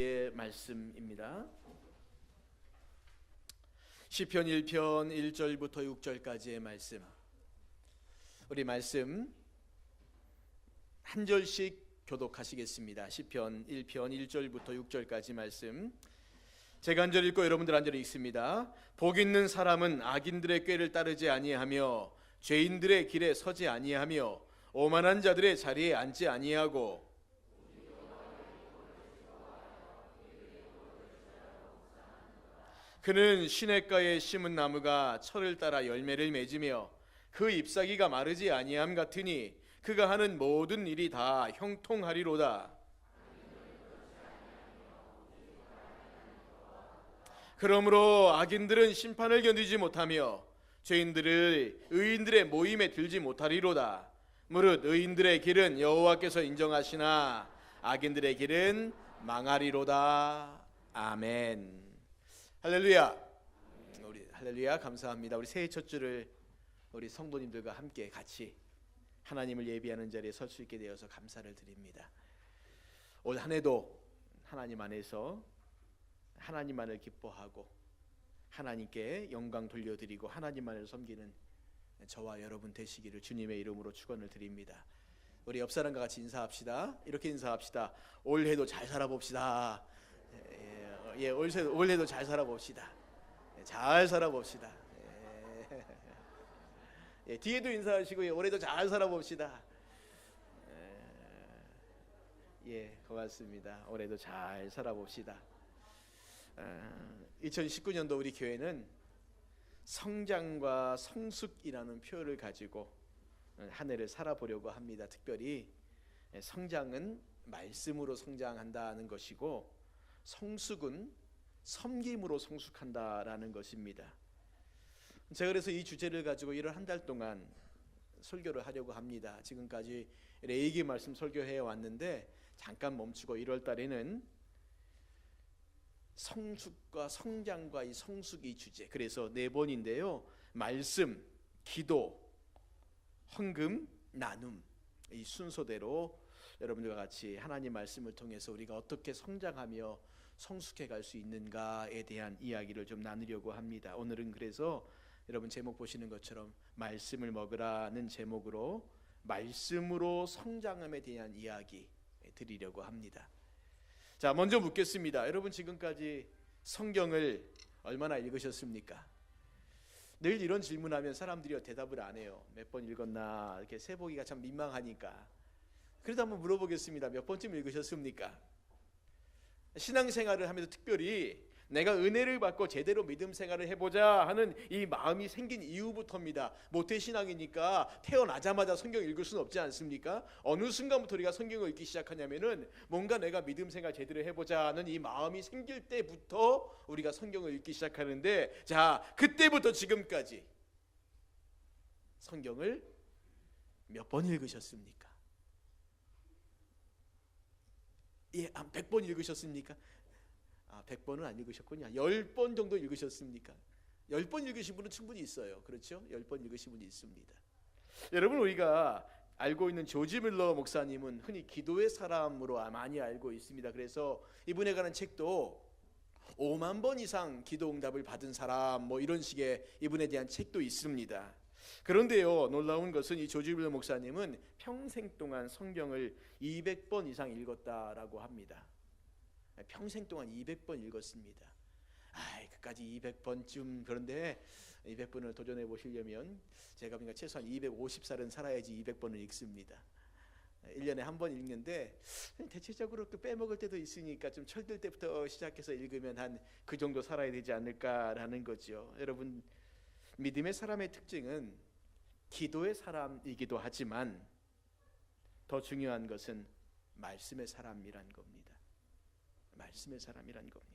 의 말씀입니다. 시편 1편 1절부터 6절까지의 말씀. 우리 말씀 한 절씩 교독하시겠습니다. 시편 1편 1절부터 6절까지 말씀. 제가 한 절 읽고 여러분들 한 절 읽습니다. 복 있는 사람은 악인들의 꾀를 따르지 아니하며 죄인들의 길에 서지 아니하며 오만한 자들의 자리에 앉지 아니하고 그는 시냇가에 심은 나무가 철을 따라 열매를 맺으며 그 잎사귀가 마르지 아니함 같으니 그가 하는 모든 일이 다 형통하리로다. 그러므로 악인들은 심판을 견디지 못하며 죄인들을 의인들의 모임에 들지 못하리로다. 무릇 의인들의 길은 여호와께서 인정하시나 악인들의 길은 망하리로다. 아멘. 할렐루야. 우리 할렐루야 감사합니다. 우리 새해 첫 주를 우리 성도님들과 함께 같이 하나님을 예비하는 자리에 설 수 있게 되어서 감사를 드립니다. 올 한해도 하나님 안에서 하나님만을 기뻐하고 하나님께 영광 돌려드리고 하나님만을 섬기는 저와 여러분 되시기를 주님의 이름으로 축원을 드립니다. 우리 옆 사람과 같이 인사합시다. 이렇게 인사합시다. 올해도 잘 살아봅시다. 예, 예, 올해도, 올해도 잘 살아봅시다. 예, 잘 살아봅시다. 예, 예, 뒤에도 인사하시고 예, 올해도 잘 살아봅시다. 예, 예, 고맙습니다. 올해도 잘 살아봅시다. 아, 2019년도 우리 교회는 성장과 성숙이라는 표현을 가지고 한 해를 살아보려고 합니다. 특별히 성장은 말씀으로 성장한다는 것이고 성숙은 섬김으로 성숙한다라는 것입니다. 제가 그래서 이 주제를 가지고 이를 한달 동안 설교를 하려고 합니다. 지금까지 레이기 말씀 설교해 왔는데 잠깐 멈추고 1월 달에는 성숙과 성장과 이 성숙이 주제. 그래서 네 번인데요. 말씀, 기도, 헌금, 나눔 이 순서대로 여러분들과 같이 하나님 말씀을 통해서 우리가 어떻게 성장하며 성숙해 갈 수 있는가에 대한 이야기를 좀 나누려고 합니다. 오늘은 그래서 여러분 제목 보시는 것처럼 말씀을 먹으라는 제목으로 말씀으로 성장함에 대한 이야기 드리려고 합니다. 자, 먼저 묻겠습니다. 여러분 지금까지 성경을 얼마나 읽으셨습니까? 늘 이런 질문하면 사람들이 대답을 안 해요. 몇 번 읽었나 이렇게 세보기가 참 민망하니까. 그래도 한번 물어보겠습니다. 몇 번쯤 읽으셨습니까? 신앙생활을 하면서 특별히 내가 은혜를 받고 제대로 믿음 생활을 해보자 하는 이 마음이 생긴 이후부터입니다. 모태 신앙이니까 태어나자마자 성경 읽을 수는 없지 않습니까? 어느 순간부터 우리가 성경을 읽기 시작하냐면은 뭔가 내가 믿음 생활 제대로 해보자는 이 마음이 생길 때부터 우리가 성경을 읽기 시작하는데 자 그때부터 지금까지 성경을 몇 번 읽으셨습니까? 예, 한 100번 읽으셨습니까? 아, 100번은 안 읽으셨군요. 10번 정도 읽으셨습니까? 10번 읽으신 분은 충분히 있어요. 그렇죠? 10번 읽으신 분이 있습니다. 여러분 우리가 알고 있는 조지 밀러 목사님은 흔히 기도의 사람으로 많이 알고 있습니다. 그래서 이분에 관한 책도 5만 번 이상 기도 응답을 받은 사람 뭐 이런 식의 이분에 대한 책도 있습니다. 그런데요 놀라운 것은 이 조지 밀러 목사님은 평생 동안 성경을 200번 이상 읽었다라고 합니다. 평생 동안 200번 읽었습니다. 아, 그까지 200번쯤 그런데 200번을 도전해 보시려면 제가 보니까 최소한 250살은 살아야지 200번을 읽습니다. 1년에 한 번 읽는데 대체적으로 또 빼먹을 때도 있으니까 좀 철들 때부터 시작해서 읽으면 한 그 정도 살아야 되지 않을까라는 거죠. 여러분 믿음의 사람의 특징은 기도의 사람이기도 하지만 더 중요한 것은 말씀의 사람이란 겁니다. 말씀의 사람이란 겁니다.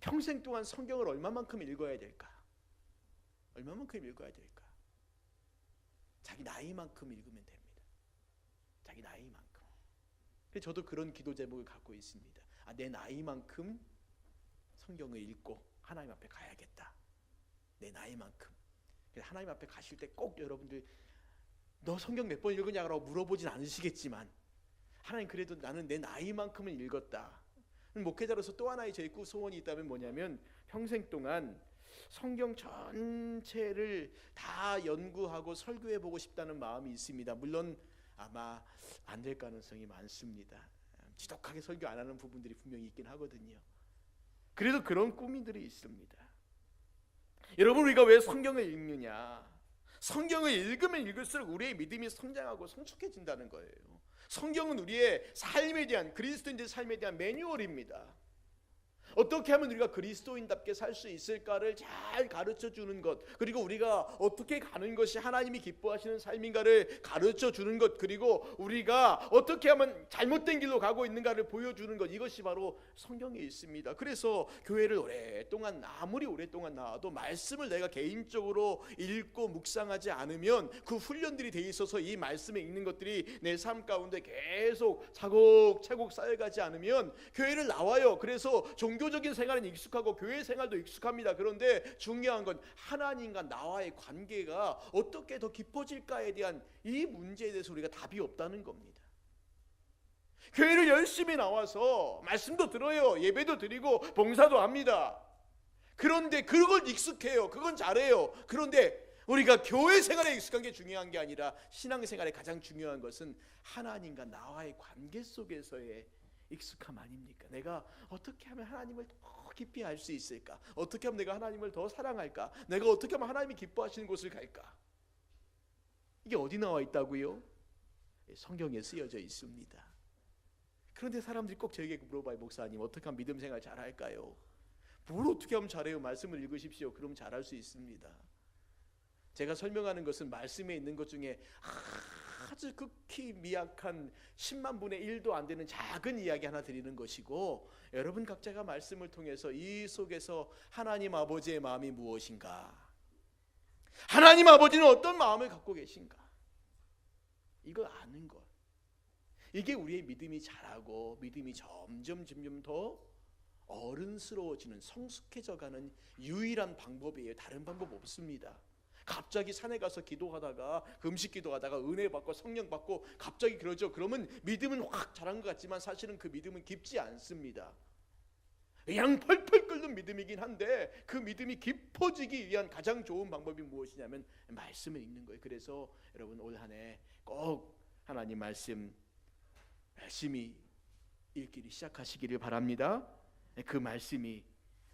평생 동안 성경을 얼마만큼 읽어야 될까? 얼마만큼 읽어야 될까? 자기 나이만큼 읽으면 됩니다. 자기 나이만큼. 저도 그런 기도 제목을 갖고 있습니다. 아, 내 나이만큼 성경을 읽고 하나님 앞에 가야겠다. 내 나이만큼. 하나님 앞에 가실 때 꼭 여러분들 너 성경 몇 번 읽으냐고 물어보진 않으시겠지만 하나님 그래도 나는 내 나이만큼은 읽었다. 목회자로서 또 하나의 제꾸 소원이 있다면 뭐냐면 평생 동안 성경 전체를 다 연구하고 설교해 보고 싶다는 마음이 있습니다. 물론 아마 안 될 가능성이 많습니다. 지독하게 설교 안 하는 부분들이 분명히 있긴 하거든요. 그래도 그런 꿈이들이 있습니다. 여러분 우리가 왜 성경을 읽느냐? 성경을 읽으면 읽을수록 우리의 믿음이 성장하고 성숙해진다는 거예요. 성경은 우리의 삶에 대한 그리스도인의 삶에 대한 매뉴얼입니다. 어떻게 하면 우리가 그리스도인답게 살 수 있을까를 잘 가르쳐 주는 것 그리고 우리가 어떻게 가는 것이 하나님이 기뻐하시는 삶인가를 가르쳐 주는 것 그리고 우리가 어떻게 하면 잘못된 길로 가고 있는가를 보여주는 것 이것이 바로 성경에 있습니다. 그래서 교회를 오랫동안 아무리 오랫동안 나와도 말씀을 내가 개인적으로 읽고 묵상하지 않으면 그 훈련들이 돼 있어서 이 말씀에 있는 것들이 내 삶 가운데 계속 차곡차곡 쌓여가지 않으면 교회를 나와요. 그래서 종교 적인 생활은 익숙하고 교회 생활도 익숙합니다. 그런데 중요한 건 하나님과 나와의 관계가 어떻게 더 깊어질까에 대한 이 문제에 대해서 우리가 답이 없다는 겁니다. 교회를 열심히 나와서 말씀도 들어요. 예배도 드리고 봉사도 합니다. 그런데 그걸 익숙해요. 그건 잘해요. 그런데 우리가 교회 생활에 익숙한 게 중요한 게 아니라 신앙 생활에 가장 중요한 것은 하나님과 나와의 관계 속에서의 익숙함 아닙니까? 내가 어떻게 하면 하나님을 더 깊이 알 수 있을까? 어떻게 하면 내가 하나님을 더 사랑할까? 내가 어떻게 하면 하나님이 기뻐하시는 곳을 갈까? 이게 어디 나와 있다고요? 성경에 쓰여져 있습니다. 그런데 사람들이 꼭 저에게 물어봐요, 목사님 어떻게 하면 믿음 생활 잘할까요? 뭘 어떻게 하면 잘해요? 말씀을 읽으십시오. 그럼 잘할 수 있습니다. 제가 설명하는 것은 말씀에 있는 것 중에 아주 극히 미약한 10만 분의 1도 안 되는 작은 이야기 하나 드리는 것이고 여러분 각자가 말씀을 통해서 이 속에서 하나님 아버지의 마음이 무엇인가? 하나님 아버지는 어떤 마음을 갖고 계신가? 이걸 아는 것. 이게 우리의 믿음이 자라고 믿음이 점점 점점 더 어른스러워지는 성숙해져가는 유일한 방법이에요. 다른 방법 없습니다. 갑자기 산에 가서 기도하다가 금식 기도하다가 은혜 받고 성령 받고 갑자기 그러죠. 그러면 믿음은 확 자란 것 같지만 사실은 그 믿음은 깊지 않습니다. 그냥 펄펄 끓는 믿음이긴 한데 그 믿음이 깊어지기 위한 가장 좋은 방법이 무엇이냐면 말씀을 읽는 거예요. 그래서 여러분 올 한 해 꼭 하나님 말씀 열심히 읽기를 시작하시기를 바랍니다. 그 말씀이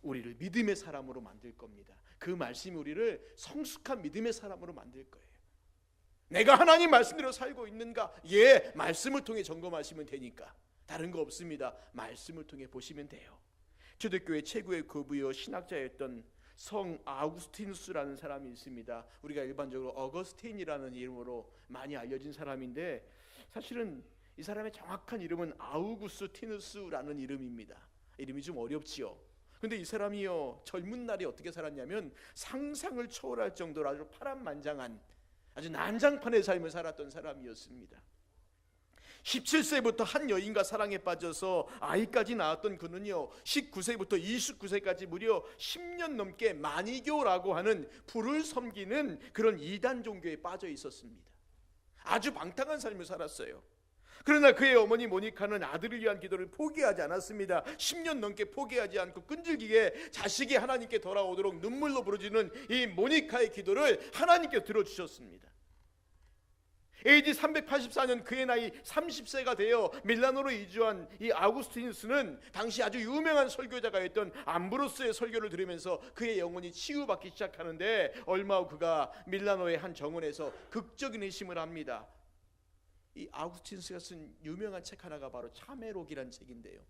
우리를 믿음의 사람으로 만들 겁니다. 그 말씀이 우리를 성숙한 믿음의 사람으로 만들 거예요. 내가 하나님 말씀대로 살고 있는가? 예, 말씀을 통해 점검하시면 되니까. 다른 거 없습니다. 말씀을 통해 보시면 돼요. 초대교회 최고의 교부여 신학자였던 성 아우구스티누스라는 사람이 있습니다. 우리가 일반적으로 어거스틴이라는 이름으로 많이 알려진 사람인데 사실은 이 사람의 정확한 이름은 아우구스티누스라는 이름입니다. 이름이 좀 어렵지요. 근데 이 사람이요 젊은 날이 어떻게 살았냐면 상상을 초월할 정도로 아주 파란만장한 아주 난장판의 삶을 살았던 사람이었습니다. 17세부터 한 여인과 사랑에 빠져서 아이까지 낳았던 그는요 19세부터 29세까지 무려 10년 넘게 만이교라고 하는 불을 섬기는 그런 이단 종교에 빠져 있었습니다. 아주 방탕한 삶을 살았어요. 그러나 그의 어머니 모니카는 아들을 위한 기도를 포기하지 않았습니다. 10년 넘게 포기하지 않고 끈질기게 자식이 하나님께 돌아오도록 눈물로 부르짖는 이 모니카의 기도를 하나님께 들어주셨습니다. AD 384년 그의 나이 30세가 되어 밀라노로 이주한 이 아우구스티누스는 당시 아주 유명한 설교자가였던 암브로스의 설교를 들으면서 그의 영혼이 치유받기 시작하는데 얼마 후 그가 밀라노의 한 정원에서 극적인 회심을 합니다. 이 아우구스티누스가 쓴 유명한 책 하나가 바로 참회록이란 책인데요.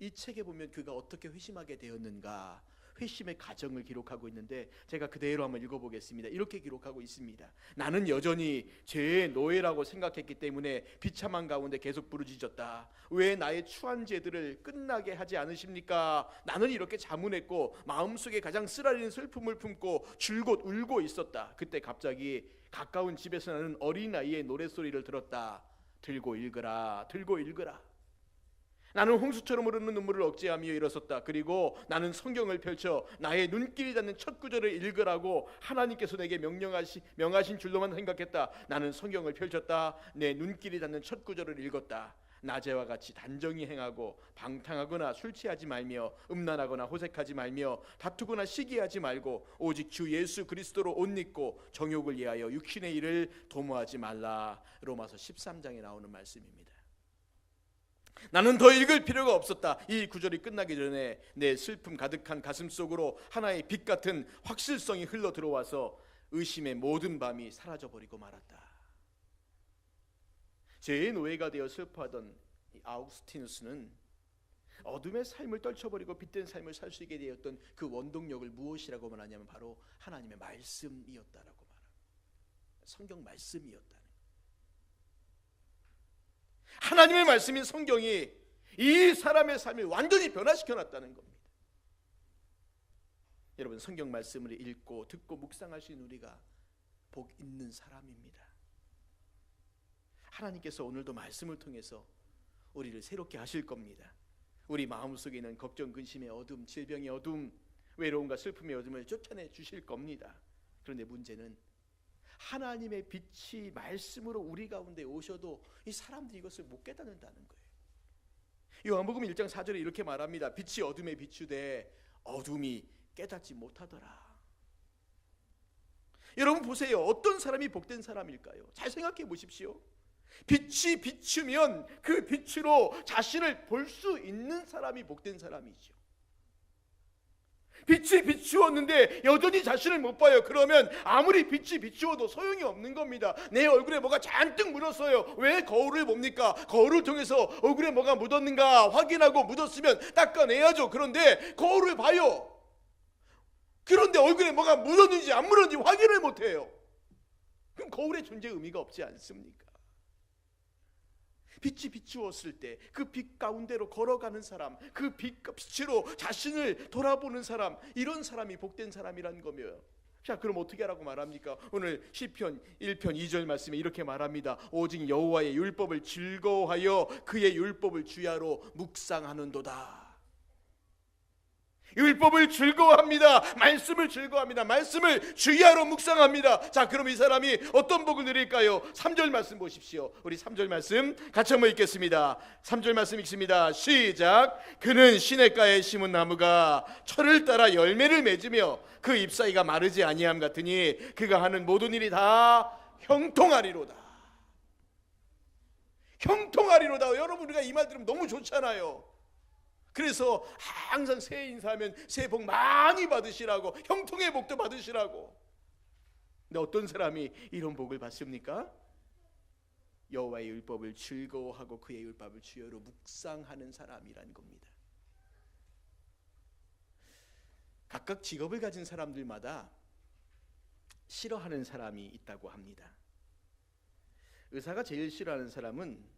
이 책에 보면 그가 어떻게 회심하게 되었는가 회심의 과정을 기록하고 있는데 제가 그대로 한번 읽어보겠습니다. 이렇게 기록하고 있습니다. 나는 여전히 죄의 노예라고 생각했기 때문에 비참한 가운데 계속 부르짖었다. 왜 나의 추한 죄들을 끝나게 하지 않으십니까? 나는 이렇게 자문했고 마음속에 가장 쓰라리는 슬픔을 품고 줄곧 울고 있었다. 그때 갑자기 가까운 집에서 나는 어린아이의 노랫소리를 들었다. 들고 읽으라. 들고 읽으라. 나는 홍수처럼 흐르는 눈물을 억제하며 일어섰다. 그리고 나는 성경을 펼쳐 나의 눈길이 닿는 첫 구절을 읽으라고 하나님께서 내게 명령하시 명하신 줄로만 생각했다. 나는 성경을 펼쳤다. 내 눈길이 닿는 첫 구절을 읽었다. 낮에와 같이 단정히 행하고 방탕하거나 술 취하지 말며 음란하거나 호색하지 말며 다투거나 시기하지 말고 오직 주 예수 그리스도로 옷 입고 정욕을 위하여 육신의 일을 도모하지 말라. 로마서 13장에 나오는 말씀입니다. 나는 더 읽을 필요가 없었다. 이 구절이 끝나기 전에 내 슬픔 가득한 가슴 속으로 하나의 빛 같은 확실성이 흘러 들어와서 의심의 모든 밤이 사라져 버리고 말았다. 죄의 노예가 되어 슬퍼하던 이 아우구스티누스는 어둠의 삶을 떨쳐버리고 빛된 삶을 살 수 있게 되었던 그 원동력을 무엇이라고 말하냐면 바로 하나님의 말씀이었다라고 말합니다. 성경 말씀이었다는. 하나님의 말씀인 성경이 이 사람의 삶을 완전히 변화시켜 놨다는 겁니다. 여러분 성경 말씀을 읽고 듣고 묵상하신 우리가 복 있는 사람입니다. 하나님께서 오늘도 말씀을 통해서 우리를 새롭게 하실 겁니다. 우리 마음속에 있는 걱정, 근심의 어둠, 질병의 어둠, 외로움과 슬픔의 어둠을 쫓아내 주실 겁니다. 그런데 문제는 하나님의 빛이 말씀으로 우리 가운데 오셔도 이 사람들이 이것을 못 깨닫는다는 거예요. 요한복음 1장 4절에 이렇게 말합니다. 빛이 어둠에 비추되 어둠이 깨닫지 못하더라. 여러분 보세요. 어떤 사람이 복된 사람일까요? 잘 생각해 보십시오. 빛이 비추면 그 빛으로 자신을 볼 수 있는 사람이 복된 사람이죠. 빛이 비추었는데 여전히 자신을 못 봐요. 그러면 아무리 빛이 비추어도 소용이 없는 겁니다. 내 얼굴에 뭐가 잔뜩 묻었어요. 왜 거울을 봅니까? 거울을 통해서 얼굴에 뭐가 묻었는가 확인하고 묻었으면 닦아내야죠. 그런데 거울을 봐요. 그런데 얼굴에 뭐가 묻었는지 안 묻었는지 확인을 못 해요. 그럼 거울의 존재 의미가 없지 않습니까? 빛이 비추었을 때 그 빛 가운데로 걸어가는 사람, 그 빛, 빛으로 자신을 돌아보는 사람, 이런 사람이 복된 사람이란 거며. 자, 그럼 어떻게 하라고 말합니까? 오늘 시편 1편 2절 말씀에 이렇게 말합니다. 오직 여호와의 율법을 즐거워하여 그의 율법을 주야로 묵상하는도다. 율법을 즐거워합니다. 말씀을 즐거워합니다. 말씀을 주야로 묵상합니다. 자, 그럼 이 사람이 어떤 복을 누릴까요? 3절 말씀 보십시오. 우리 3절 말씀 같이 한번 읽겠습니다. 3절 말씀 읽습니다. 시작. 그는 시냇가에 심은 나무가 철을 따라 열매를 맺으며 그 잎사이가 마르지 아니함 같으니 그가 하는 모든 일이 다 형통하리로다. 형통하리로다. 여러분 우리가 이 말 들으면 너무 좋잖아요. 그래서 항상 새해 인사하면 새해 복 많이 받으시라고 형통의 복도 받으시라고. 근데 어떤 사람이 이런 복을 받습니까? 여호와의 율법을 즐거워하고 그의 율법을 주여로 묵상하는 사람이란 겁니다. 각각 직업을 가진 사람들마다 싫어하는 사람이 있다고 합니다. 의사가 제일 싫어하는 사람은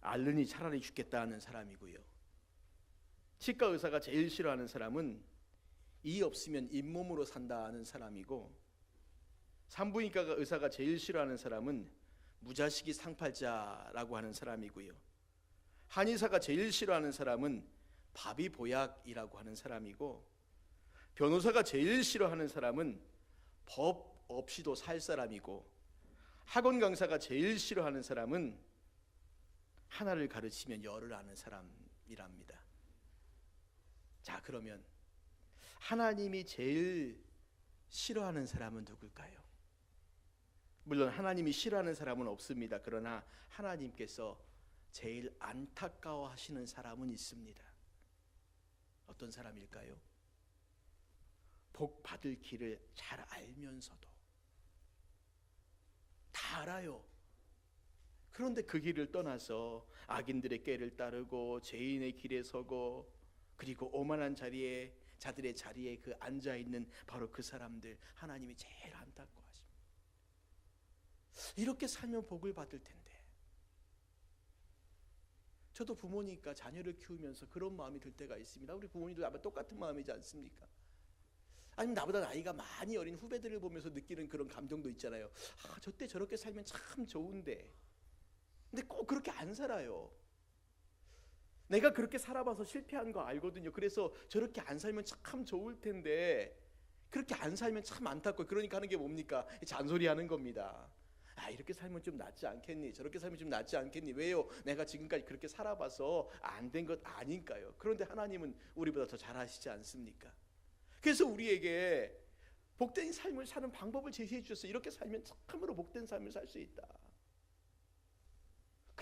앓으니 차라리 죽겠다 하는 사람이고요. 치과 의사가 제일 싫어하는 사람은 이 없으면 잇몸으로 산다는 사람이고 산부인과 의사가 제일 싫어하는 사람은 무자식이 상팔자라고 하는 사람이고요. 한의사가 제일 싫어하는 사람은 밥이 보약이라고 하는 사람이고 변호사가 제일 싫어하는 사람은 법 없이도 살 사람이고 학원 강사가 제일 싫어하는 사람은 하나를 가르치면 열을 아는 사람이랍니다. 자, 그러면 하나님이 제일 싫어하는 사람은 누굴까요? 물론 하나님이 싫어하는 사람은 없습니다. 그러나 하나님께서 제일 안타까워 하시는 사람은 있습니다. 어떤 사람일까요? 복 받을 길을 잘 알면서도 다 알아요. 그런데 그 길을 떠나서 악인들의 꾀를 따르고 죄인의 길에 서고 그리고 오만한 자리에 자들의 자리에 그 앉아 있는 바로 그 사람들 하나님이 제일 안타까워 하십니다. 이렇게 살면 복을 받을 텐데. 저도 부모니까 자녀를 키우면서 그런 마음이 들 때가 있습니다. 우리 부모님도 아마 똑같은 마음이지 않습니까? 아니면 나보다 나이가 많이 어린 후배들을 보면서 느끼는 그런 감정도 있잖아요. 아, 저 때 저렇게 살면 참 좋은데. 근데 꼭 그렇게 안 살아요. 내가 그렇게 살아봐서 실패한 거 알거든요. 그래서 저렇게 안 살면 참 좋을 텐데 그렇게 안 살면 참 안타까워. 그러니까 하는 게 뭡니까? 잔소리 하는 겁니다. 아 이렇게 살면 좀 낫지 않겠니? 저렇게 살면 좀 낫지 않겠니? 왜요? 내가 지금까지 그렇게 살아봐서 안 된 것 아닌가요? 그런데 하나님은 우리보다 더 잘하시지 않습니까? 그래서 우리에게 복된 삶을 사는 방법을 제시해 주셨어요. 이렇게 살면 참으로 복된 삶을 살 수 있다.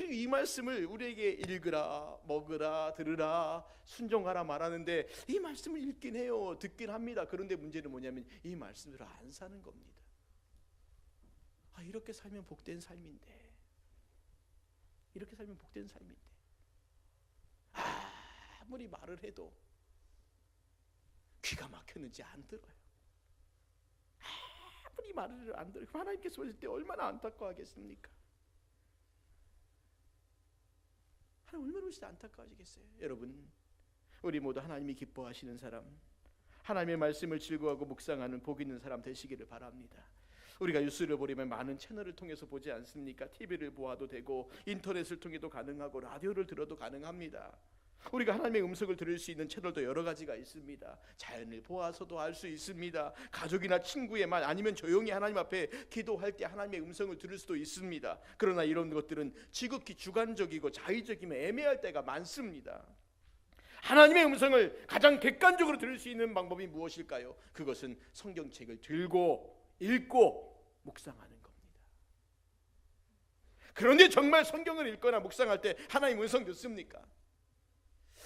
그리고 이 말씀을 우리에게 읽으라, 먹으라, 들으라, 순종하라 말하는데 이 말씀을 읽긴 해요. 듣긴 합니다. 그런데 문제는 뭐냐면 이 말씀대로 안 사는 겁니다. 아, 이렇게 살면 복된 삶인데. 이렇게 살면 복된 삶인데. 아무리 말을 해도 귀가 막혔는지 안 들어요. 아무리 말을 안 들어요. 하나님께서 보실 때 얼마나 안타까워하겠습니까? 하나님 얼마나 때 안타까워지겠어요. 여러분, 우리 모두 하나님이 기뻐하시는 사람, 하나님의 말씀을 즐거워하고 묵상하는 복 있는 사람 되시기를 바랍니다. 우리가 뉴스를 보려면 많은 채널을 통해서 보지 않습니까? TV를 보아도 되고 인터넷을 통해도 가능하고 라디오를 들어도 가능합니다. 우리가 하나님의 음성을 들을 수 있는 채널도 여러 가지가 있습니다. 자연을 보아서도 알 수 있습니다. 가족이나 친구의 말 아니면 조용히 하나님 앞에 기도할 때 하나님의 음성을 들을 수도 있습니다. 그러나 이런 것들은 지극히 주관적이고 자의적이면 애매할 때가 많습니다. 하나님의 음성을 가장 객관적으로 들을 수 있는 방법이 무엇일까요? 그것은 성경책을 들고 읽고 묵상하는 겁니다. 그런데 정말 성경을 읽거나 묵상할 때 하나님 음성 듣습니까?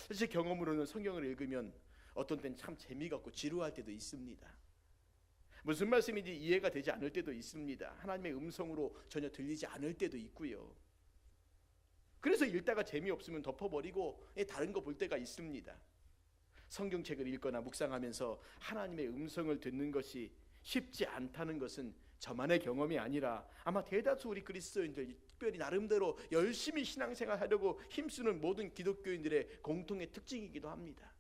사실 경험으로는 성경을 읽으면 어떤 때는 참 재미가 없고 지루할 때도 있습니다. 무슨 말씀인지 이해가 되지 않을 때도 있습니다. 하나님의 음성으로 전혀 들리지 않을 때도 있고요. 그래서 읽다가 재미없으면 덮어버리고 다른 거 볼 때가 있습니다. 성경책을 읽거나 묵상하면서 하나님의 음성을 듣는 것이 쉽지 않다는 것은 저만의 경험이 아니라 아마 대다수 우리 그리스도인들 특별히 나름대로 열심히 신앙생활 하려고 힘쓰는 모든 기독교인들의 공통의 특징이기도 합니다.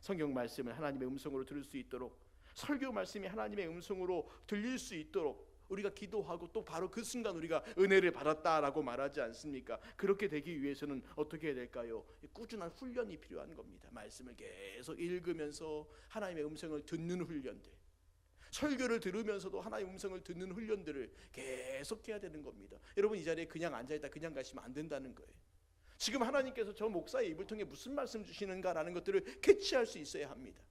성경 말씀을 하나님의 음성으로 들을 수 있도록 설교 말씀이 하나님의 음성으로 들릴 수 있도록 우리가 기도하고 또 바로 그 순간 우리가 은혜를 받았다라고 말하지 않습니까? 그렇게 되기 위해서는 어떻게 해야 될까요? 꾸준한 훈련이 필요한 겁니다. 말씀을 계속 읽으면서 하나님의 음성을 듣는 훈련들. 설교를 들으면서도 하나의 음성을 듣는 훈련들을 계속해야 되는 겁니다. 여러분 이 자리에 그냥 앉아 있다 그냥 가시면 안 된다는 거예요. 지금 하나님께서 저 목사의 입을 통해 무슨 말씀 주시는가라는 것들을 캐치할 수 있어야 합니다.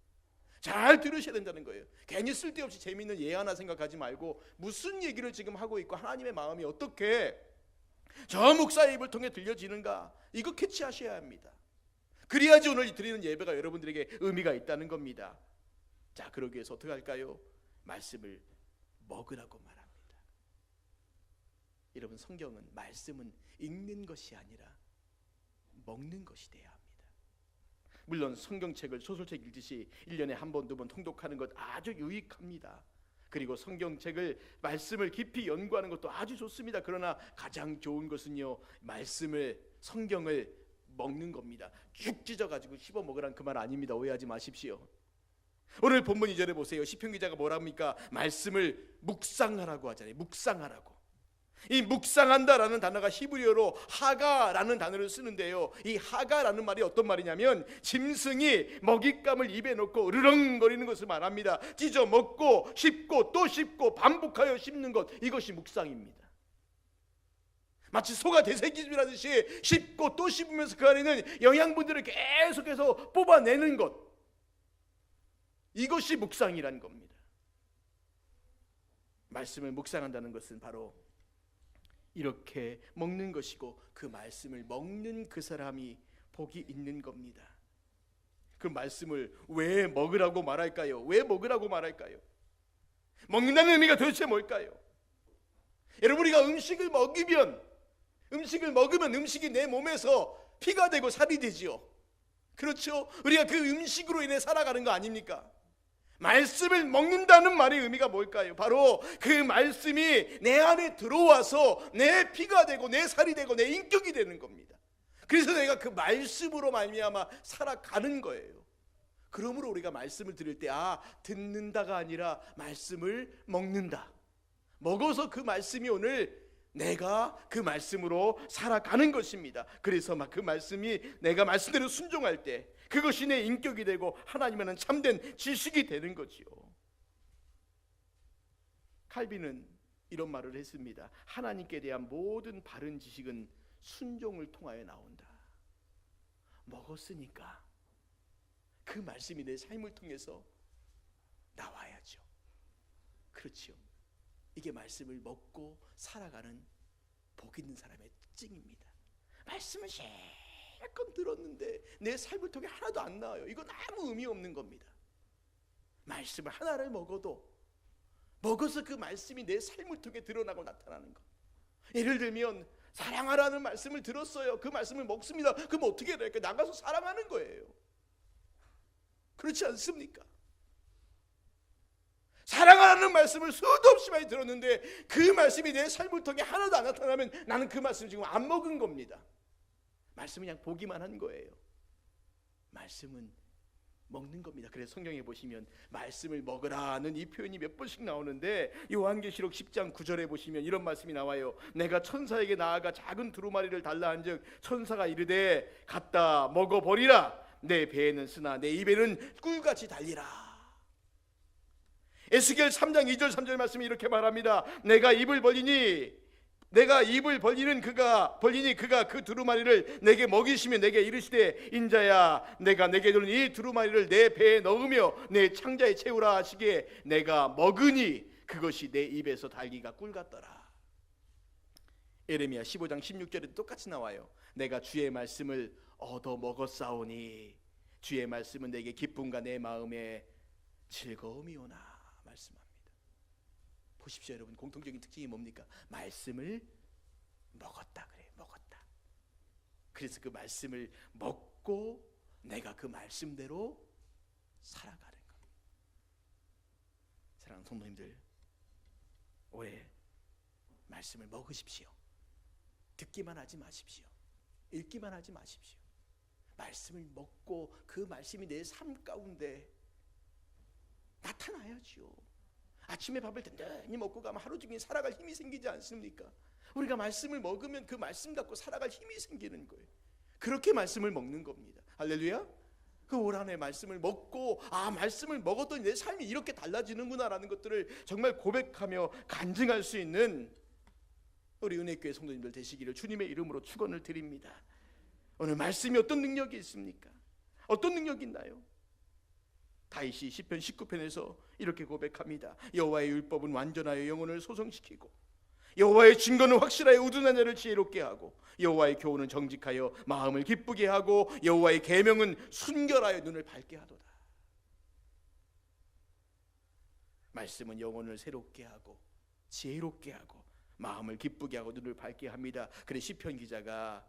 잘 들으셔야 된다는 거예요. 괜히 쓸데없이 재미있는 예 하나 생각하지 말고 무슨 얘기를 지금 하고 있고 하나님의 마음이 어떻게 저 목사의 입을 통해 들려지는가 이거 캐치하셔야 합니다. 그래야지 오늘 드리는 예배가 여러분들에게 의미가 있다는 겁니다. 자, 그러기 위해서 어떻게 할까요? 말씀을 먹으라고 말합니다. 여러분 성경은 말씀은 읽는 것이 아니라 먹는 것이 돼야 합니다. 물론 성경책을 소설책 읽듯이 1년에 한 번, 두 번 통독하는 것 아주 유익합니다. 그리고 성경책을 말씀을 깊이 연구하는 것도 아주 좋습니다. 그러나 가장 좋은 것은요. 말씀을 성경을 먹는 겁니다. 쭉 찢어 가지고 씹어 먹으란 그 말 아닙니다. 오해하지 마십시오. 오늘 본문 2절에 보세요. 시편 기자가 뭐랍니까? 말씀을 묵상하라고 하잖아요. 묵상하라고. 이 묵상한다라는 단어가 히브리어로 하가라는 단어를 쓰는데요. 이 하가라는 말이 어떤 말이냐면 짐승이 먹잇감을 입에 넣고 으르렁거리는 것을 말합니다. 찢어 먹고 씹고 또 씹고 반복하여 씹는 것 이것이 묵상입니다. 마치 소가 되새김질하듯이 씹고 또 씹으면서 그 안에는 영양분들을 계속해서 뽑아내는 것 이것이 묵상이란 겁니다. 말씀을 묵상한다는 것은 바로 이렇게 먹는 것이고 그 말씀을 먹는 그 사람이 복이 있는 겁니다. 그 말씀을 왜 먹으라고 말할까요? 왜 먹으라고 말할까요? 먹는다는 의미가 도대체 뭘까요? 여러분 우리가 음식을 먹이면 음식을 먹으면 음식이 내 몸에서 피가 되고 살이 되지요. 그렇죠? 우리가 그 음식으로 인해 살아가는 거 아닙니까? 말씀을 먹는다는 말의 의미가 뭘까요? 바로 그 말씀이 내 안에 들어와서 내 피가 되고 내 살이 되고 내 인격이 되는 겁니다. 그래서 내가 그 말씀으로 말미암아 살아가는 거예요. 그러므로 우리가 말씀을 들을 때 아, 듣는다가 아니라 말씀을 먹는다. 먹어서 그 말씀이 오늘 내가 그 말씀으로 살아가는 것입니다. 그래서 막 그 말씀이 내가 말씀대로 순종할 때 그것이 내 인격이 되고 하나님은 참된 지식이 되는 거지요. 칼빈은 이런 말을 했습니다. 하나님께 대한 모든 바른 지식은 순종을 통하여 나온다. 먹었으니까 그 말씀이 내 삶을 통해서 나와야죠. 그렇지요. 이게 말씀을 먹고 살아가는 복 있는 사람의 특징입니다. 말씀을 실컷 들었는데 내 삶을 통해 하나도 안 나와요. 이건 아무 의미 없는 겁니다. 말씀을 하나를 먹어도 먹어서 그 말씀이 내 삶을 통해 드러나고 나타나는 것. 예를 들면 사랑하라는 말씀을 들었어요. 그 말씀을 먹습니다. 그럼 어떻게 해야 될까? 나가서 사랑하는 거예요. 그렇지 않습니까? 사랑하라는 말씀을 수도 없이 많이 들었는데 그 말씀이 내 삶을 통해 하나도 안 나타나면 나는 그 말씀을 지금 안 먹은 겁니다. 말씀은 그냥 보기만 한 거예요. 말씀은 먹는 겁니다. 그래서 성경에 보시면 말씀을 먹으라는 이 표현이 몇 번씩 나오는데 요한계시록 10장 9절에 보시면 이런 말씀이 나와요. 내가 천사에게 나아가 작은 두루마리를 달라 한즉 천사가 이르되 갖다 먹어 버리라. 내 배에는 쓰나 내 입에는 꿀같이 달리라. 에스겔 3장 2절 3절 말씀이 이렇게 말합니다. 내가 입을 벌리니 내가 입을 벌리는 그가 벌리니 그가 그 두루마리를 내게 먹이시며 내게 이르시되 인자야 내가 내게 주는 이 두루마리를 내 배에 넣으며 내 창자에 채우라 하시기에 내가 먹으니 그것이 내 입에서 달기가 꿀 같더라. 에레미야 15장 16절에 똑같이 나와요. 내가 주의 말씀을 얻어 먹었사오니 주의 말씀은 내게 기쁨과 내 마음에 즐거움이 오나. 보십시오, 여러분. 공통적인 특징이 뭡니까? 말씀을 먹었다 그래. 먹었다. 그래서 그 말씀을 먹고 내가 그 말씀대로 살아가는 것. 사랑하는 성도님들, 올해 말씀을 먹으십시오. 듣기만 하지 마십시오. 읽기만 하지 마십시오. 말씀을 먹고 그 말씀이 내 삶 가운데 나타나야지요. 아침에 밥을 든든히 먹고 가면 하루 종일 살아갈 힘이 생기지 않습니까? 우리가 말씀을 먹으면 그 말씀 갖고 살아갈 힘이 생기는 거예요. 그렇게 말씀을 먹는 겁니다. 할렐루야. 그올 한해 말씀을 먹고 아 말씀을 먹었더니 내 삶이 이렇게 달라지는구나라는 것들을 정말 고백하며 간증할 수 있는 우리 은혜교회 성도님들 되시기를 주님의 이름으로 축원을 드립니다. 오늘 말씀이 어떤 능력이 있습니까? 어떤 능력이 있나요? 다윗이 시편 19편에서 이렇게 고백합니다. 여호와의 율법은 완전하여 영혼을 소성시키고 여호와의 증거는 확실하여 우둔한 자를 지혜롭게 하고 여호와의 교훈은 정직하여 마음을 기쁘게 하고 여호와의 계명은 순결하여 눈을 밝게 하도다. 말씀은 영혼을 새롭게 하고 지혜롭게 하고 마음을 기쁘게 하고 눈을 밝게 합니다. 그래 시편 기자가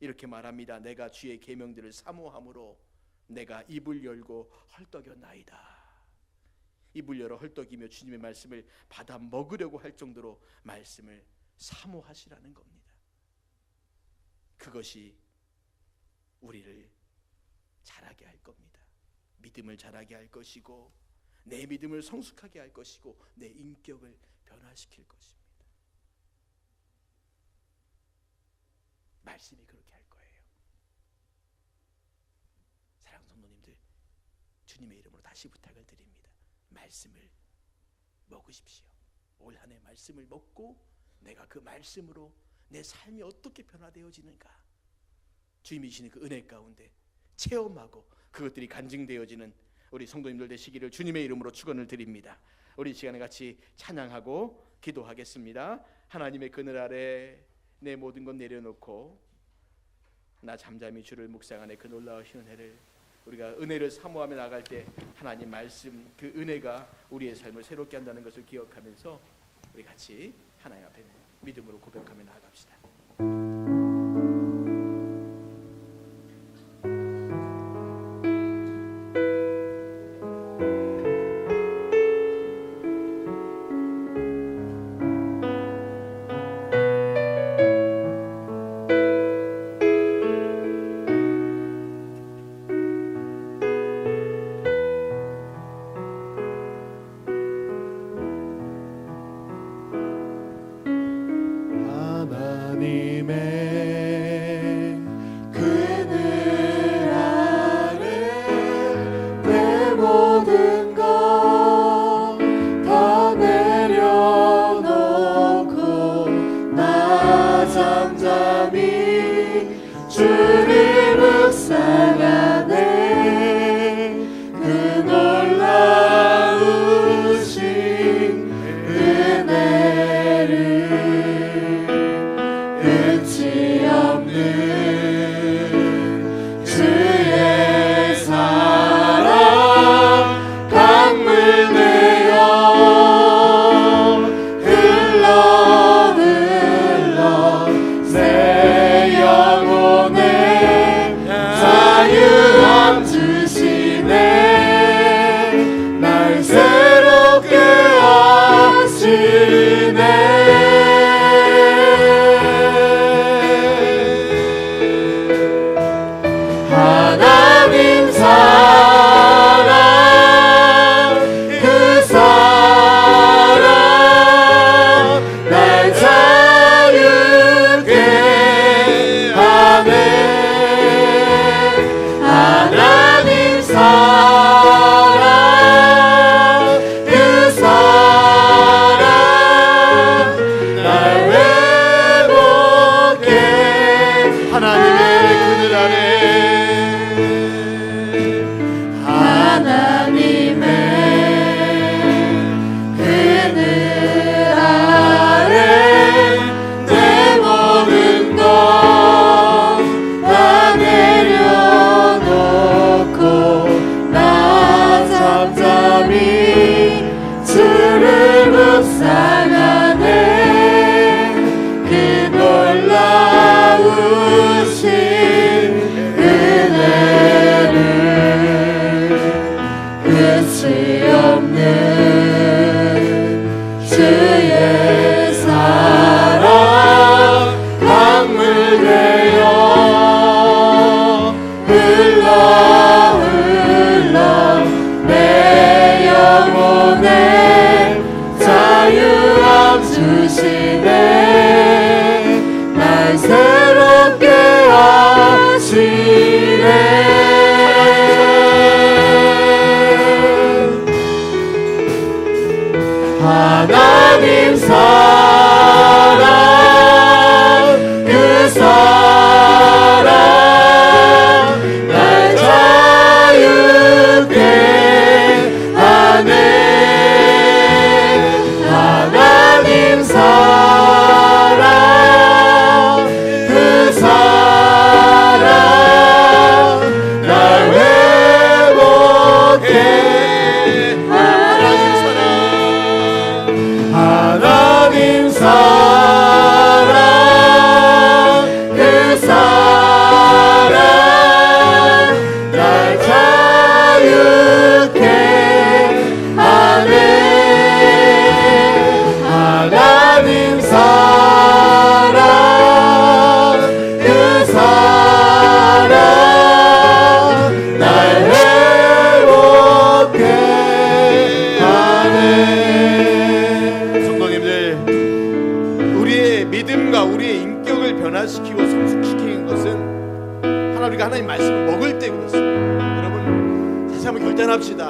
이렇게 말합니다. 내가 주의 계명들을 사모함으로 내가 입을 열고 헐떡였나이다. 입을 열어 헐떡이며 주님의 말씀을 받아 먹으려고 할 정도로 말씀을 사모하시라는 겁니다. 그것이 우리를 자라게 할 겁니다. 믿음을 자라게 할 것이고 내 믿음을 성숙하게 할 것이고 내 인격을 변화시킬 것입니다. 말씀이 그렇게 할 주님의 이름으로 다시 부탁을 드립니다. 말씀을 먹으십시오. 올 한 해 말씀을 먹고 내가 그 말씀으로 내 삶이 어떻게 변화되어지는가 주님이 주시는 그 은혜 가운데 체험하고 그것들이 간증되어지는 우리 성도님들 되시기를 주님의 이름으로 축원을 드립니다. 우리 시간에 같이 찬양하고 기도하겠습니다. 하나님의 그늘 아래 내 모든 것 내려놓고 나 잠잠히 주를 묵상하네 그 놀라우신 은혜를 우리가 은혜를 사모하며 나갈 때 하나님 말씀 그 은혜가 우리의 삶을 새롭게 한다는 것을 기억하면서 우리 같이 하나님 앞에 믿음으로 고백하며 나아갑시다.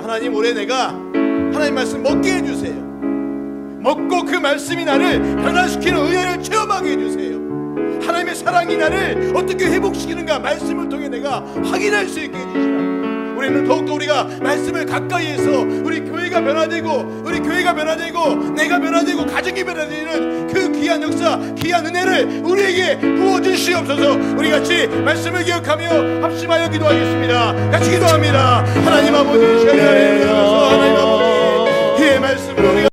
하나님 올해 내가 하나님 말씀 먹게 해주세요. 먹고 그 말씀이 나를 변화시키는 은혜를 체험하게 해주세요. 하나님의 사랑이 나를 어떻게 회복시키는가 말씀을 통해 내가 확인할 수 있게 해주시라. 우리는 더욱더 우리가 말씀을 가까이해서 우리 교회가 변화되고 우리 교회가 변화되고 내가 변화되고 가정이 변화되는 그 귀한 역사 귀한 은혜를 우리에게 부어주시옵소서. 우리 같이 말씀을 기억하며 합심하여 기도하겠습니다. 같이 기도합니다. 하나님 아버지 시간을 그 하나님 아버지 예, 그의 말씀으로 우리가